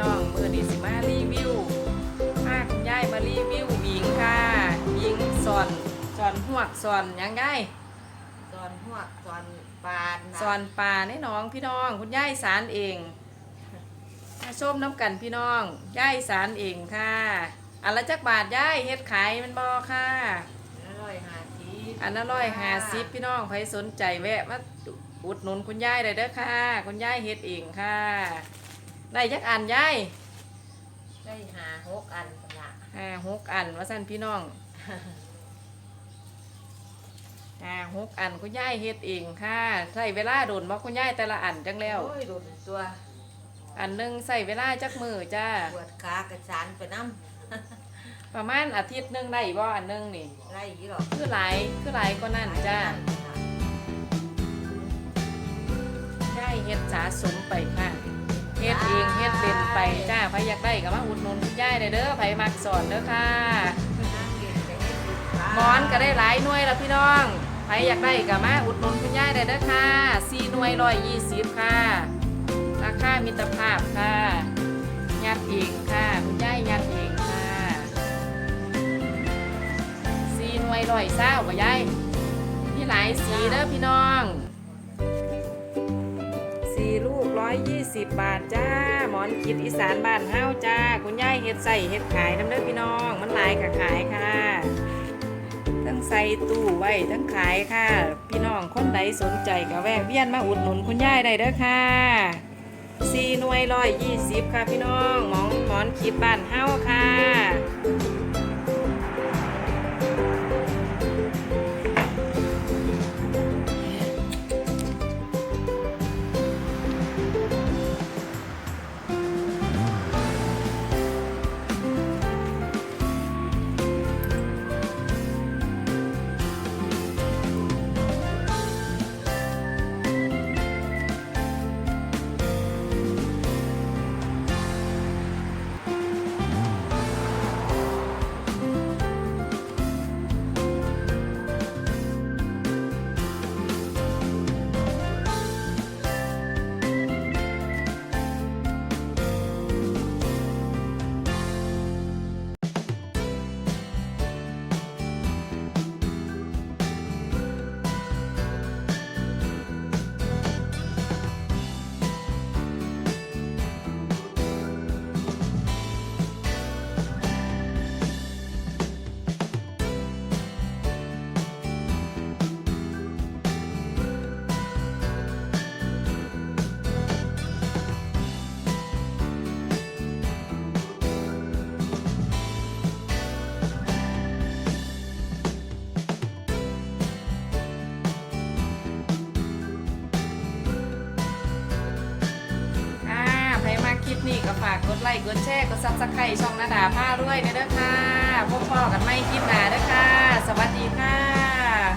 น้องมือนี้สิมารีวิวพาคุณยายมารีวิวหวิงค่ะหวิงสอนสอนหวกสอนหยังไงตอนหัวกตอนปานสอนปลาในหน้องพี่น้องคุณยายสารเองมาชมน้ำกันพี่น้องยายสารเองค่ะอันละจักบาทยายเฮ็ดขายแมันบอค่ะอร่อยหาทีอันละร้อยห้าสิบพี่น้องใครสนใจแวะมา อุดหนุนคุณยายได้เด้อค่ะ คุณยายเฮ็ดเองค่ะ ได้จักอันยายได้หาหกอันพุ่นละห้าหกอันว่าสั่นพี่น้องห้าหกอันคุณยายเฮ็ดเองค่ะใส่เวลาโดนบ่คุณยายแต่ละอันจังแล้ว โอ้ยโดนตัวอันหนึงใส่เวลาจักมือจ้า ปวดขากระสานไปน้ประมาณอาทิตย์หนึงได้บ่อันหนึงนี่ำไรยี่หรอกคือหลายคือหลายก็นั่นจ้าย สมไปค่ะเฮ็ดเองเฮ็ดเป็นไปจ้าใครอยากได้ก็มาอุดหนุนคุณยายได้เด้อใครมักสอนเด้อค่ะหมอนก็ได้หลายหน่วยแล้วพี่น้องใครอยากได้ก็มาอุดหนุนคุณยายได้เด้อค่ะสี่หน่วยร้อยยี่สิบค่ะราคามิตรภาพค่ะยัดเองค่ะคุณยายยัดเองค่ะสี่หน่วยร้อยเศร้าบ่ยายมีหลายสีเด้อพี่น้อง 120 บาทจ้า หมอนคิดอีสานบ้านเฮาจ้า คุณยายเห็ดใส่เห็ดขายทำเด้อพี่น้อง มันหลายกับขายค่ะ ทั้งใส่ตู้ไว้ทั้งขายค่ะ พี่น้องคนไหนสนใจก็แวะเวียนมาอุดหนุนคุณยายได้เด้อค่ะซีนวยร้อยยี่สิบค่ะพี่น้อง หมอนหมอนคิดบ้านเฮาค่ะากกดไลค์กดแชร์กดซับสไครต์ช่องนาดาผ้าด้วยเด้อค่ะพบพ่อกันไม่คลิปหน้าเด้อค่ะ สวัสดีค่ะ